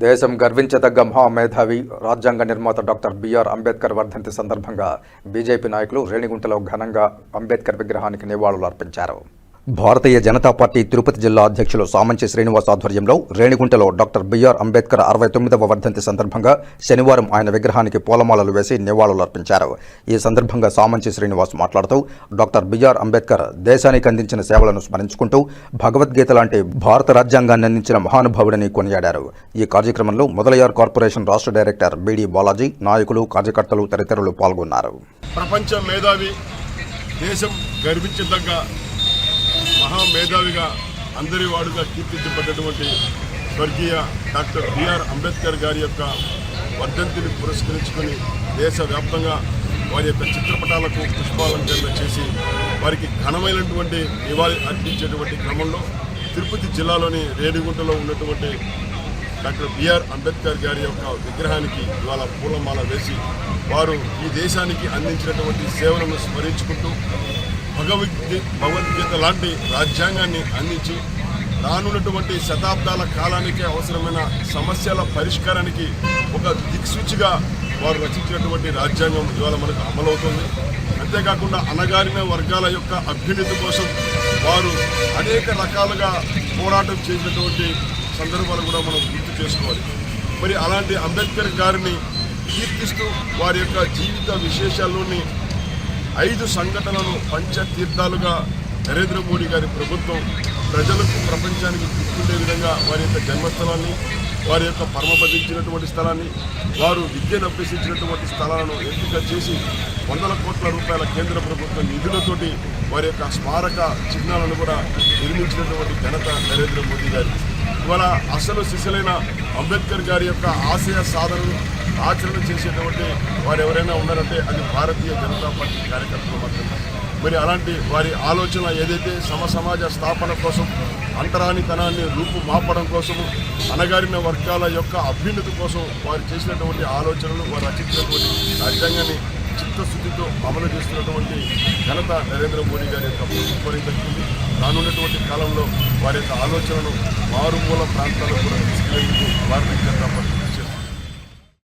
దేశం గర్వించదగ్గ మహామేధావి రాజ్యాంగ నిర్మాత డాక్టర్ బిఆర్ అంబేద్కర్ వర్ధంతి సందర్భంగా బీజేపీ నాయకులు రేణిగుంటలో ఘనంగా అంబేద్కర్ విగ్రహానికి నివాళులు అర్పించారు భారతీయ జనతా పార్టీ తిరుపతి జిల్లా అధ్యక్షులు సామంచి శ్రీనివాస్ ఆధ్వర్యంలో రేణిగుంటలో డాక్టర్ బిఆర్ అంబేద్కర్ అరవై తొమ్మిదవ వర్ధంతి సందర్భంగా శనివారం ఆయన విగ్రహానికి పూలమాలలు వేసి నివాళులు అర్పించారు. ఈ సందర్భంగా సామంచి శ్రీనివాస్ మాట్లాడుతూ డాక్టర్ బిఆర్ అంబేద్కర్ దేశానికి అందించిన సేవలను స్మరించుకుంటూ భగవద్గీత లాంటి భారత రాజ్యాంగాన్ని అందించిన మహానుభావుడని కొనియాడారు. ఈ కార్యక్రమంలో మొదలయార్ కార్పొరేషన్ రాష్ట్ర డైరెక్టర్ బిడి బాలాజీ నాయకులు కార్యకర్తలు తదితరులు పాల్గొన్నారు. ప్రపంచ మేధావి దేశం గర్వించదగ్గ మహామేధావిగా అందరి వాడుగా కీర్తించబడ్డటువంటి స్వర్గీయ డాక్టర్ బిఆర్ అంబేద్కర్ గారి యొక్క వర్ధంతిని పురస్కరించుకొని దేశవ్యాప్తంగా వారి యొక్క చిత్రపటాలకు పుష్పాలంకరణ చేసి వారికి ఘనమైనటువంటి నివాళి అర్పించేటువంటి క్రమంలో తిరుపతి జిల్లాలోని రేణిగుంటలో ఉన్నటువంటి డాక్టర్ బిఆర్ అంబేద్కర్ గారి యొక్క విగ్రహానికి ఇవాళ పూలమాల వేసి వారు ఈ దేశానికి అందించినటువంటి సేవలను స్మరించుకుంటూ భగవద్గీ భగవద్గీత లాంటి రాజ్యాంగాన్ని అందించి రానున్నటువంటి శతాబ్దాల కాలానికి అవసరమైన సమస్యల పరిష్కారానికి ఒక దిక్సూచిగా వారు రచించినటువంటి రాజ్యాంగం ఇవాళ మనకు అమలవుతుంది. అంతేకాకుండా అణగారిన వర్గాల యొక్క అభ్యున్నతి కోసం వారు అనేక రకాలుగా పోరాటం చేసినటువంటి సందర్భాలు కూడా మనం గుర్తు చేసుకోవాలి. మరి అలాంటి అంబేద్కర్ గారిని కీర్తిస్తూ వారి యొక్క జీవిత విశేషాల్లోని ఐదు సంఘటనలు పంచతీర్థాలుగా నరేంద్ర మోడీ గారి ప్రభుత్వం ప్రజలకు ప్రపంచానికి గుర్తుండే విధంగా వారి యొక్క జన్మస్థలాన్ని వారి యొక్క పరమపదించినటువంటి స్థలాన్ని వారు విద్యను అభ్యసించినటువంటి స్థలాలను ఎంపిక చేసి వందల కోట్ల రూపాయల కేంద్ర ప్రభుత్వ నిధులతోటి వారి యొక్క స్మారక చిహ్నాలను కూడా నిర్మించినటువంటి ఘనత నరేంద్ర మోదీ గారి. ఇవాళ అసలు సిసలైన అంబేద్కర్ గారి యొక్క ఆశయ సాధనలు ఆచరణ చేసేటువంటి వారు ఎవరైనా ఉన్నారంటే అది భారతీయ జనతా పార్టీ కార్యకర్తలు మాత్రమే. మరి అలాంటి వారి ఆలోచన ఏదైతే సమసమాజ స్థాపన కోసం అంటరానితనాన్ని రూపు మాపడం కోసము అణగారిన వర్గాల యొక్క అభ్యున్నతి కోసం వారు చేసినటువంటి ఆలోచనలు వారు రచించినటువంటి రాజ్యాంగాన్ని చిత్తశుద్ధితో అమలు చేస్తున్నటువంటి ఘనత నరేంద్ర మోడీ గారి యొక్క ప్రభుత్వానికి దక్కింది రానున్నటువంటి కాలంలో వారి యొక్క ఆలోచనను మారుమూల ప్రాంతాలకు కూడా తీసుకెళ్ళేందుకు భారతీయ జనతా పార్టీ